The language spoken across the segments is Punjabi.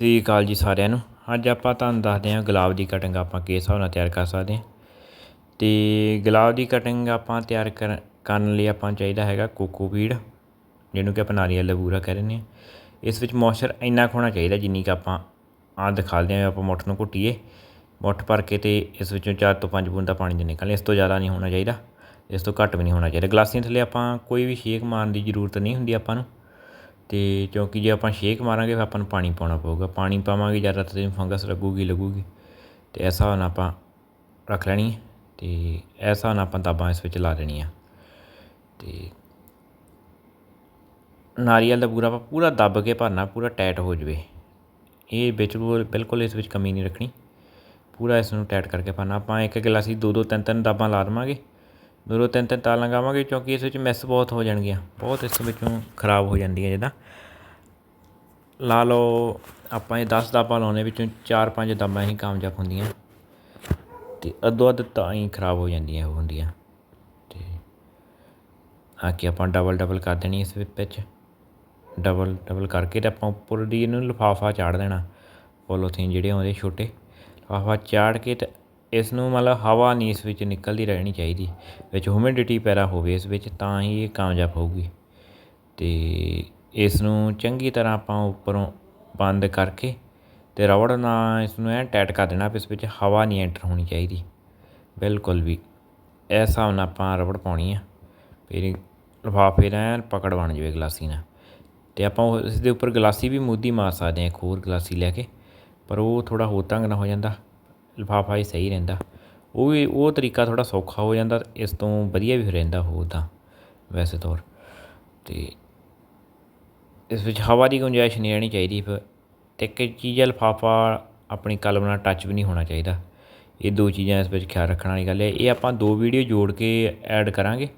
ਸਤਿ ਸ਼੍ਰੀ ਅਕਾਲ ਜੀ ਸਾਰਿਆਂ ਨੂੰ। ਅੱਜ ਆਪਾਂ ਤੁਹਾਨੂੰ ਦੱਸਦੇ ਹਾਂ ਗੁਲਾਬ ਦੀ ਕਟਿੰਗ ਆਪਾਂ ਕਿਸ ਹਿਸਾਬ ਨਾਲ ਤਿਆਰ ਕਰ ਸਕਦੇ ਹਾਂ। ਤੇ ਗੁਲਾਬ ਦੀ ਕਟਿੰਗ ਆਪਾਂ ਤਿਆਰ ਕਰ- ਕਰਨ ਲਈ ਆਪਾਂ ਚਾਹੀਦਾ ਹੈਗਾ ਕੋਕੋ ਪੀਡ ਜਿਹਨੂੰ ਕਿ ਆਪਾਂ ਨਾਰੀਅਲ ਦਾ ਬੂਰਾ ਕਹਿ ਦਿੰਦੇ ਹਾਂ। ਇਸ ਵਿੱਚ ਮੋਇਸਚਰ ਇੰਨਾ ਕੁ ਹੋਣਾ ਚਾਹੀਦਾ ਜਿੰਨੀ ਕਿ ਆਪਾਂ ਆਹ ਦਿਖਾਉਂਦੇ ਹਾਂ, ਆਪਾਂ ਮੁੱਠ ਨੂੰ ਘੁੱਟੀਏ। ਮੁੱਠ ਭਰ ਕੇ ਤੇ ਇਸ ਵਿੱਚੋਂ 4 ਤੋਂ 5 ਬੂੰਦਾਂ ਪਾਣੀ ਦੇ ਨਿਕਲਣ। ਇਸ ਤੋਂ ਜ਼ਿਆਦਾ ਨਹੀਂ ਹੋਣਾ ਚਾਹੀਦਾ। ਇਸ ਤੋਂ ਘੱਟ ਵੀ ਨਹੀਂ ਹੋਣਾ ਚਾਹੀਦਾ। ਗਲਾਸੀਆਂ ਥੱਲੇ ਆਪਾਂ ਕੋਈ ਵੀ ਸ਼ੇਕ ਮਾਰਨ ਦੀ ਜ਼ਰੂਰਤ ਨਹੀਂ ਹੁੰਦੀ ਆਪਾਂ ਨੂੰ। ਅਤੇ ਕਿਉਂਕਿ ਜੇ ਆਪਾਂ ਛੇਕ ਮਾਰਾਂਗੇ ਫਿਰ ਆਪਾਂ ਨੂੰ ਪਾਣੀ ਪਾਉਣਾ ਪਊਗਾ। ਪਾਣੀ ਪਾਵਾਂਗੇ ਜ਼ਿਆਦਾ ਤਾਂ ਫੰਗਸ ਲੱਗੂਗੀ ਲੱਗੂਗੀ। ਅਤੇ ਇਸ ਹਿਸਾਬ ਨਾਲ ਆਪਾਂ ਰੱਖ ਲੈਣੀ ਹੈ ਅਤੇ ਇਸ ਹਿਸਾਬ ਨਾਲ ਆਪਾਂ ਦਾਬਾਂ ਇਸ ਵਿੱਚ ਲਾ ਦੇਣੀਆਂ। ਅਤੇ ਨਾਰੀਅਲ ਦਾ ਪੂਰਾ ਆਪਾਂ ਪੂਰਾ ਦੱਬ ਕੇ ਭਰਨਾ, ਪੂਰਾ ਟਾਈਟ ਹੋ ਜਵੇ। ਇਹ ਵਿੱਚ ਬਿਲਕੁਲ ਇਸ ਵਿੱਚ ਕਮੀ ਨਹੀਂ ਰੱਖਣੀ। ਪੂਰਾ ਇਸ ਨੂੰ ਟਾਈਟ ਕਰਕੇ ਭਰਨਾ। ਆਪਾਂ ਇੱਕ ਗਲਾਸੀ ਦੋ ਦੋ ਤਿੰਨ ਤਿੰਨ ਦਾਬਾਂ ਲਾ ਦੇਵਾਂਗੇ। ਦੋ ਤਿੰਨ ਤਿੰਨ ਤਾਰ ਲਗਾਵਾਂਗੇ ਕਿਉਂਕਿ ਇਸ ਵਿੱਚ ਮਿਸ ਬਹੁਤ ਹੋ ਜਾਣਗੀਆਂ। ਬਹੁਤ ਇਸ ਵਿੱਚੋਂ ਖਰਾਬ ਹੋ ਜਾਂਦੀਆਂ ਜਿੱਦਾਂ। ਲਾ ਲਓ ਆਪਾਂ ਇਹ 10 ਦਾਬਾਂ ਲਾਉਣੇ ਵਿੱਚੋਂ 4-5 ਦਾਬਾਂ ਹੀ ਕਾਮਯਾਬ ਹੁੰਦੀਆਂ। ਤੇ ਅੱਧੋ ਅੱਧ ਤਾਂ ਹੀ ਖਰਾਬ ਹੋ ਜਾਂਦੀਆਂ ਉਹ ਹੁੰਦੀਆਂ। ਤੇ ਆ ਕੇ ਆਪਾਂ ਡਬਲ ਡਬਲ ਕਰ ਦੇਣੀ ਇਸ ਵਿੱਚ ਡਬਲ ਡਬਲ ਕਰਕੇ ਤੇ ਆਪਾਂ ਉੱਪਰ ਦੀ ਇਹਨੂੰ ਲਿਫਾਫਾ ਚਾੜ ਦੇਣਾ। ਪੋਲੋਥੀਨ ਜਿਹੜੇ ਆਉਂਦੇ ਛੋਟੇ, ਲਿਫਾਫਾ ਚਾੜ ਕੇ ਤੇ ਇਸ ਨੂੰ ਮਤਲਬ ਹਵਾ ਨਹੀਂ ਇਸ ਵਿੱਚ ਨਿਕਲਦੀ ਰਹਿਣੀ ਚਾਹੀਦੀ, ਵਿੱਚ ਹਿਊਮਿਡਿਟੀ ਪੈਦਾ ਹੋਵੇ ਇਸ ਵਿੱਚ ਤਾਂ ਹੀ ਇਹ ਕਾਮਯਾਬ ਹੋਊਗੀ। ਅਤੇ ਇਸ ਨੂੰ ਚੰਗੀ ਤਰ੍ਹਾਂ ਆਪਾਂ ਉੱਪਰੋਂ ਬੰਦ ਕਰਕੇ ਅਤੇ ਰਬੜ ਨਾਲ ਇਸ ਨੂੰ ਐ ਟਾਈਟ ਕਰ ਦੇਣਾ ਇਸ ਵਿੱਚ ਹਵਾ ਨਹੀਂ ਐਂਟਰ ਹੋਣੀ ਚਾਹੀਦੀ। ਬਿਲਕੁਲ ਵੀ, ਇਸ ਹਿਸਾਬ ਨਾਲ ਆਪਾਂ ਰਬੜ ਪਾਉਣੀ ਆ। ਫਿਰ ਲਿਫਾਫੇ ਦਾ ਐਨ ਪਕੜ ਬਣ ਜਾਵੇ ਗਲਾਸੀ ਨਾਲ। ਅਤੇ ਆਪਾਂ ਉਹ- ਇਸ ਦੇ ਉੱਪਰ ਗਲਾਸੀ ਵੀ ਮੂਦੀ ਮਾਰ ਸਕਦੇ ਹਾਂ, ਇੱਕ ਹੋਰ ਗਲਾਸੀ ਲੈ ਕੇ, ਪਰ ਉਹ ਥੋੜ੍ਹਾ ਹੋਰ ਢੰਗ ਨਾਲ ਹੋ ਜਾਂਦਾ। ਲਿਫਾਫਾ ਹੀ ਸਹੀ ਰਹਿੰਦਾ। ਉਹ ਵੀ, ਉਹ ਤਰੀਕਾ ਥੋੜ੍ਹਾ ਸੌਖਾ ਹੋ ਜਾਂਦਾ, ਇਸ ਤੋਂ ਵਧੀਆ ਵੀ ਰਹਿੰਦਾ ਉਹ ਤਾਂ ਵੈਸੇ ਤੌਰ ਅਤੇ ਇਸ ਵਿੱਚ ਹਵਾ ਦੀ ਗੁੰਜਾਇਸ਼ ਨਹੀਂ ਰਹਿਣੀ ਚਾਹੀਦੀ, ਫਿਰ ਅਤੇ ਇੱਕ ਚੀਜ਼ ਹੈ ਲਿਫਾਫਾ ਆਪਣੀ ਕਲਮ ਨਾਲ ਟੱਚ ਵੀ ਨਹੀਂ ਹੋਣਾ ਚਾਹੀਦਾ। ਇਹ ਦੋ ਚੀਜ਼ਾਂ ਇਸ ਵਿੱਚ ਖਿਆਲ ਰੱਖਣ ਵਾਲੀ ਗੱਲ ਹੈ। ਇਹ ਆਪਾਂ ਦੋ ਵੀਡੀਓ ਜੋੜ ਕੇ ਐਡ ਕਰਾਂਗੇ,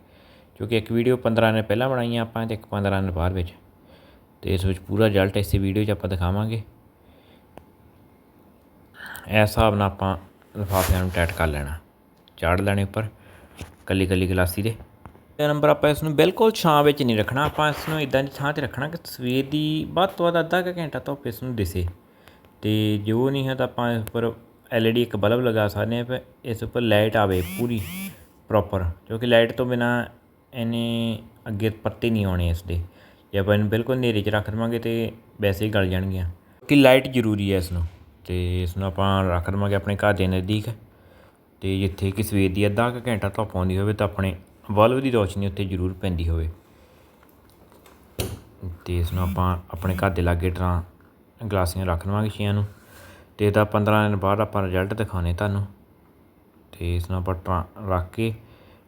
ਕਿਉਂਕਿ ਇੱਕ ਵੀਡੀਓ 15 ਨੇ ਪਹਿਲਾਂ ਬਣਾਈਆਂ ਆਪਾਂ ਤੇ ਇੱਕ 15 ਨੇ ਬਾਅਦ ਵਿੱਚ। ਤੇ ਇਸ ਵਿੱਚ ਪੂਰਾ ਰਿਜ਼ਲਟ ਇਸੇ ਵੀਡੀਓ 'ਚ ਆਪਾਂ ਦਿਖਾਵਾਂਗੇ। ਇਸ ਹਿਸਾਬ ਨਾਲ ਆਪਾਂ ਲਿਫਾਫਿਆਂ ਨੂੰ ਟਾਈਟ ਕਰ ਲੈਣਾ। ਚਾੜ ਲੈਣੇ ਉੱਪਰ, ਕੱਲੀ ਕੱਲੀ ਗਲਾਸੀ ਦੇ। ਤੇ ਨੰਬਰ ਆਪਾਂ ਇਸ ਨੂੰ ਬਿਲਕੁਲ ਛਾਂ ਵਿੱਚ ਨਹੀਂ ਰੱਖਣਾ। ਆਪਾਂ ਇਸ ਨੂੰ ਇਦਾਂ ਦੀ ਥਾਂ ਤੇ ਰੱਖਣਾ ਕਿ ਸਵੇਰ ਦੀ ਵੱਧ ਤੋਂ ਵੱਧ ਅੱਧਾ ਕੁ ਘੰਟਾ ਧੁੱਪ ਇਸ ਨੂੰ ਦਿਸੇ। ਤੇ ਜੋ ਨਹੀਂ ਹੈ ਤਾਂ ਆਪਾਂ ਇਸ ਉੱਪਰ ਐਲਈਡੀ ਇੱਕ ਬਲਬ ਲਗਾ ਸਕਦੇ ਹਾਂ ਪਰ ਇਸ ਉੱਪਰ ਲਾਈਟ ਆਵੇ ਪੂਰੀ, ਪ੍ਰੋਪਰ। ਕਿਉਂਕਿ ਲਾਈਟ ਤੋਂ ਬਿਨਾ ਇਹਨੇ ਅੱਗੇ ਪੱਤੇ ਨਹੀਂ ਆਉਣੇ ਇਸ ਦੇ। ਜੇ ਆਪਾਂ ਇਹਨੂੰ ਬਿਲਕੁਲ ਹਨੇਰੇ 'ਚ ਰੱਖ ਦੇਵਾਂਗੇ ਤੇ ਵੈਸੇ ਹੀ ਗਲ ਜਾਣਗੀਆਂ। ਕਿ ਲਾਈਟ ਜ਼ਰੂਰੀ ਹੈ ਇਸ ਨੂੰ। ਅਤੇ ਇਸ ਨੂੰ ਆਪਾਂ ਰੱਖ ਦੇਵਾਂਗੇ ਆਪਣੇ ਘਰ ਦੇ ਨਜ਼ਦੀਕ। ਅਤੇ ਜਿੱਥੇ ਕਿ ਸਵੇਰ ਦੀ ਅੱਧਾ ਕੁ ਘੰਟਾ ਧੁੱਪ ਆਉਂਦੀ ਹੋਵੇ ਤਾਂ ਆਪਣੇ ਬਲਬ ਦੀ ਰੋਸ਼ਨੀ ਉੱਤੇ ਜ਼ਰੂਰ ਪੈਂਦੀ ਹੋਵੇ। ਅਤੇ ਇਸ ਨੂੰ ਆਪਾਂ ਆਪਣੇ ਘਰ ਦੇ ਲਾਗੇ ਟਰਾਂ ਗਲਾਸੀਆਂ ਰੱਖ ਦੇਵਾਂਗੇ ਛੀਆਂ ਨੂੰ। ਤੇ ਇਹਦਾ 15 ਦਿਨ ਬਾਅਦ ਆਪਾਂ ਰਿਜ਼ਲਟ ਦਿਖਾਉਣੇ ਤੁਹਾਨੂੰ। ਤੇ ਇਸ ਨੂੰ ਆਪਾਂ ਟਰਾਂ ਰੱਖ ਕੇ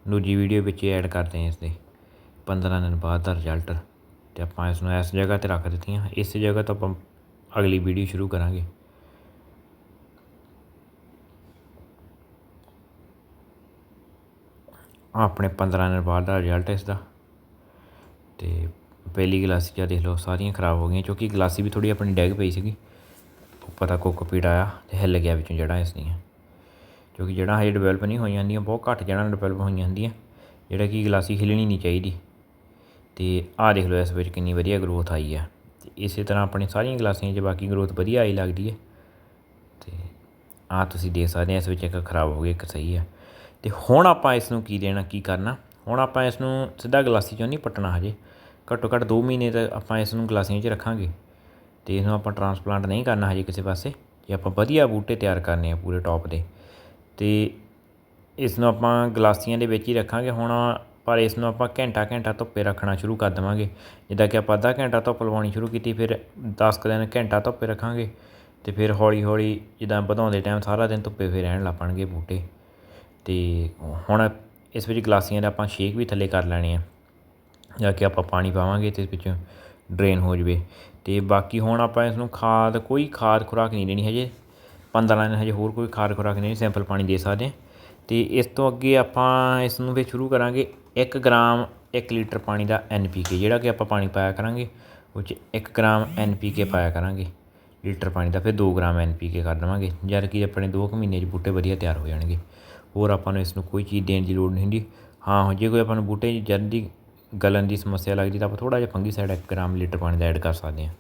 ਦੂਜੀ ਵੀਡੀਓ ਵਿੱਚ ਐਡ ਕਰਦੇ ਹਾਂ ਇਸ ਦੇ 15 ਦਿਨ ਬਾਅਦ ਦਾ ਰਿਜ਼ਲਟ ਤੇ ਆਪਾਂ ਇਸ ਨੂੰ ਇਸ ਜਗ੍ਹਾ ਤੇ ਰੱਖ ਦਿੱਤੀਆਂ। ਇਸ ਜਗ੍ਹਾ ਤੋਂ ਆਪਾਂ ਅਗਲੀ ਵੀਡੀਓ ਸ਼ੁਰੂ ਕਰਾਂਗੇ ਆਹ ਆਪਣੇ 15 ਦਿਨ ਬਾਅਦ ਦਾ ਰਿਜ਼ਲਟ ਇਸ ਦਾ ਤੇ ਪਹਿਲੀ ਗਲਾਸੀ ਜਾਂ ਦੇਖ ਲਓ, ਸਾਰੀਆਂ ਖਰਾਬ ਹੋ ਗਈਆਂ, ਕਿਉਂਕਿ ਗਲਾਸੀ ਵੀ ਥੋੜ੍ਹੀ ਆਪਣੀ ਡੈਗ ਪਈ ਸੀਗੀ। ਉੱਪਰ ਦਾ ਕੋਕੋਪੀਟ ਆਇਆ ਅਤੇ ਹਿੱਲ ਗਿਆ ਵਿੱਚੋਂ ਜੜ੍ਹਾਂ ਇਸ ਦੀਆਂ। ਕਿਉਂਕਿ ਜੜ੍ਹਾਂ ਹਜੇ ਡਿਵੈਲਪ ਨਹੀਂ ਹੋਈਆਂ ਹੁੰਦੀਆਂ, ਬਹੁਤ ਘੱਟ ਜੜ੍ਹਾਂ ਡਿਵੈਲਪ ਹੋਈਆਂ ਹੁੰਦੀਆਂ, ਜਿਹੜਾ ਕਿ ਗਲਾਸੀ ਹਿੱਲਣੀ ਨਹੀਂ ਚਾਹੀਦੀ। ਅਤੇ ਆਹ ਦੇਖ ਲਓ, ਇਸ ਵਿੱਚ ਕਿੰਨੀ ਵਧੀਆ ਗਰੋਥ ਆਈ ਹੈ ਤੇ ਇਸੇ ਤਰ੍ਹਾਂ ਆਪਣੀ ਸਾਰੀਆਂ ਗਲਾਸੀਆਂ 'ਚ ਬਾਕੀ ਗਰੋਥ ਵਧੀਆ ਆਈ ਲੱਗਦੀ ਹੈ। ਤੇ ਆਹ ਤੁਸੀਂ ਦੇਖ ਸਕਦੇ ਆ, ਇਸ ਵਿੱਚ ਇੱਕ ਖਰਾਬ ਹੋ ਗਈ, ਇੱਕ ਸਹੀ ਹੈ ਤੇ ਹੁਣ ਆਪਾਂ ਇਸ ਨੂੰ ਕੀ ਦੇਣਾ ਕੀ ਕਰਨਾ? ਹੁਣ ਆਪਾਂ ਇਸ ਨੂੰ ਸਿੱਧਾ ਗਲਾਸੀ 'ਚੋਂ ਨਹੀਂ ਪੱਟਣਾ ਹਜੇ। ਘੱਟੋ ਘੱਟ 2 ਮਹੀਨੇ ਤੱਕ ਆਪਾਂ ਇਸ ਨੂੰ ਗਲਾਸੀਆਂ 'ਚ ਰੱਖਾਂਗੇ। ਤੇ ਇਹਨੂੰ ਆਪਾਂ ਟਰਾਂਸਪਲਾਂਟ ਨਹੀਂ ਕਰਨਾ ਹਜੇ ਕਿਸੇ ਪਾਸੇ। ਜੇ ਆਪਾਂ ਵਧੀਆ ਬੂਟੇ ਤਿਆਰ ਕਰਨੇ ਆ ਪੂਰੇ ਟੌਪ ਦੇ। ਤੇ ਇਸ ਨੂੰ ਆਪਾਂ ਗਲਾਸੀਆਂ ਦੇ ਵਿੱਚ ਹੀ ਰੱਖਾਂਗੇ। ਹੁਣ ਪਰ ਇਸ ਨੂੰ ਆਪਾਂ ਘੰਟਾ ਘੰਟਾ ਧੁੱਪੇ ਰੱਖਣਾ ਸ਼ੁਰੂ ਕਰ ਦੇਵਾਂਗੇ। ਜਿੱਦਾਂ ਕਿ ਆਪਾਂ ਅੱਧਾ ਘੰਟਾ ਧੁੱਪ ਲਵਾਉਣੀ ਸ਼ੁਰੂ ਕੀਤੀ, ਫਿਰ 10 ਕੁ ਦਿਨ ਘੰਟਾ ਧੁੱਪੇ ਰੱਖਾਂਗੇ। ਤੇ ਫਿਰ ਹੌਲੀ ਹੌਲੀ ਜਿੱਦਾਂ ਵਧਾਉਂਦੇ ਟਾਈਮ ਸਾਰਾ ਦਿਨ ਧੁੱਪੇ ਫਿਰ ਰਹਿਣ ਲੱਗ ਪਣਗੇ ਬੂਟੇ। ਅਤੇ ਹੁਣ ਇਸ ਵਿੱਚ ਗਲਾਸੀਆਂ ਦਾ ਆਪਾਂ ਛੇਕ ਵੀ ਥੱਲੇ ਕਰ ਲੈਣੇ ਆ, ਜਾ ਕੇ ਆਪਾਂ ਪਾਣੀ ਪਾਵਾਂਗੇ ਅਤੇ ਇਸ ਵਿੱਚੋਂ ਡਰੇਨ ਹੋ ਜਾਵੇ। ਅਤੇ ਬਾਕੀ ਹੁਣ ਆਪਾਂ ਇਸ ਨੂੰ ਖਾਦ, ਕੋਈ ਖਾਦ ਖੁਰਾਕ ਨਹੀਂ ਦੇਣੀ ਹਜੇ। 15 ਦਿਨ ਹਜੇ ਹੋਰ ਕੋਈ ਖਾਦ ਖੁਰਾਕ ਨਹੀਂ, ਸਿੰਪਲ ਪਾਣੀ ਦੇ ਸਕਦੇ। ਹਾਂ ਤੇ ਇਸ ਤੋਂ ਅੱਗੇ ਆਪਾਂ ਇਸ ਨੂੰ ਫਿਰ ਸ਼ੁਰੂ ਕਰਾਂਗੇ ਇੱਕ ਗ੍ਰਾਮ ਇੱਕ ਲੀਟਰ ਪਾਣੀ ਦਾ ਐੱਨ ਪੀ ਕੇ, ਜਿਹੜਾ ਕਿ ਆਪਾਂ ਪਾਣੀ ਪਾਇਆ ਕਰਾਂਗੇ, ਉਹ 'ਚ ਇੱਕ ਗ੍ਰਾਮ ਐੱਨ ਪੀ ਕੇ ਪਾਇਆ ਕਰਾਂਗੇ। ਲੀਟਰ ਪਾਣੀ ਦਾ ਫਿਰ 2 ਗ੍ਰਾਮ ਐੱਨ ਪੀ ਕੇ ਕਰ ਦੇਵਾਂਗੇ, ਜਦ ਕਿ ਆਪਣੇ 2 ਕੁ ਮਹੀਨੇ 'ਚ ਬੂਟੇ ਵਧੀਆ ਤਿਆਰ ਹੋ ਜਾਣਗੇ। ਹੋਰ ਆਪਾਂ ਨੂੰ ਇਸ ਨੂੰ ਕੋਈ ਚੀਜ਼ ਦੇਣ ਦੀ ਲੋੜ ਨਹੀਂ ਹੁੰਦੀ। ਹਾਂ ਜੇ ਕੋਈ ਆਪਾਂ ਨੂੰ ਬੂਟੇ 'ਚ ਜਲਦੀ ਗਲਣ ਦੀ ਸਮੱਸਿਆ ਲੱਗਦੀ ਤਾਂ ਆਪਾਂ ਥੋੜ੍ਹਾ ਜਿਹਾ ਫੰਗੀਸਾਈਡ 1 ਗ੍ਰਾਮ ਲੀਟਰ ਪਾਣੀ ਦਾ ਐਡ ਕਰ ਸਕਦੇ ਹਾਂ।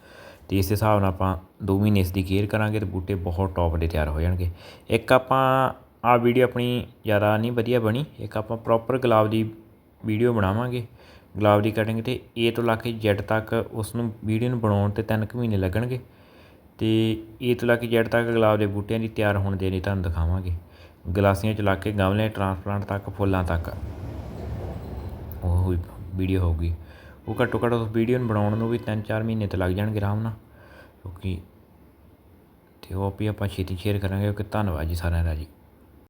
ਅਤੇ ਇਸ ਹਿਸਾਬ ਨਾਲ ਆਪਾਂ 2 ਮਹੀਨੇ ਇਸ ਦੀ ਕੇਅਰ ਕਰਾਂਗੇ ਤੇ ਬੂਟੇ ਬਹੁਤ ਟੌਪ ਦੇ ਤਿਆਰ ਹੋ ਜਾਣਗੇ। ਇੱਕ ਆਪਾਂ, ਆਹ ਵੀਡੀਓ ਆਪਣੀ ਜ਼ਿਆਦਾ ਨਹੀਂ ਵਧੀਆ ਬਣੀ, ਇੱਕ ਆਪਾਂ ਪ੍ਰੋਪਰ ਗੁਲਾਬ ਦੀ ਵੀਡੀਓ ਬਣਾਵਾਂਗੇ। ਗੁਲਾਬ ਦੀ ਕਟਿੰਗ ਤੇ ਏ ਤੋਂ ਲਾ ਕੇ ਜੈਡ ਤੱਕ ਉਸ ਨੂੰ ਵੀਡੀਓ ਨੂੰ ਬਣਾਉਣ ਤੇ ਤਿੰਨ ਕੁ ਮਹੀਨੇ ਲੱਗਣਗੇ। ਤੇ ਏ ਤੋਂ ਲਾ ਕੇ ਜੈਡ ਤੱਕ ਗੁਲਾਬ ਦੇ ਬੂਟਿਆਂ ਦੀ ਤਿਆਰ ਹੋਣ ਦੇ ਲਈ ਤੁਹਾਨੂੰ ਦਿਖਾਵਾਂਗੇ। ਗਲਾਸੀਆਂ ਚ ਲਾ ਕੇ ਗਮਲੇ ਟਰਾਂਸਪਲਾਂਟ ਤੱਕ, ਫੁੱਲਾਂ ਤੱਕ। ਉਹ ਵੀਡੀਓ ਹੋਊਗੀ। ਉਹ ਘੱਟੋ ਘੱਟ ਉਸ ਵੀਡੀਓ ਨੂੰ ਬਣਾਉਣ ਨੂੰ ਵੀ 3-4 ਮਹੀਨੇ ਤੇ ਲੱਗ ਜਾਣਗੇ ਆਰਾਮ ਨਾਲ। ਕਿਉਂਕਿ ਅਤੇ ਉਹ ਵੀ ਆਪਾਂ ਛੇਤੀ ਸ਼ੇਅਰ ਕਰਾਂਗੇ। ਕਿ ਧੰਨਵਾਦ ਜੀ ਸਾਰਿਆਂ ਦਾ ਜੀ।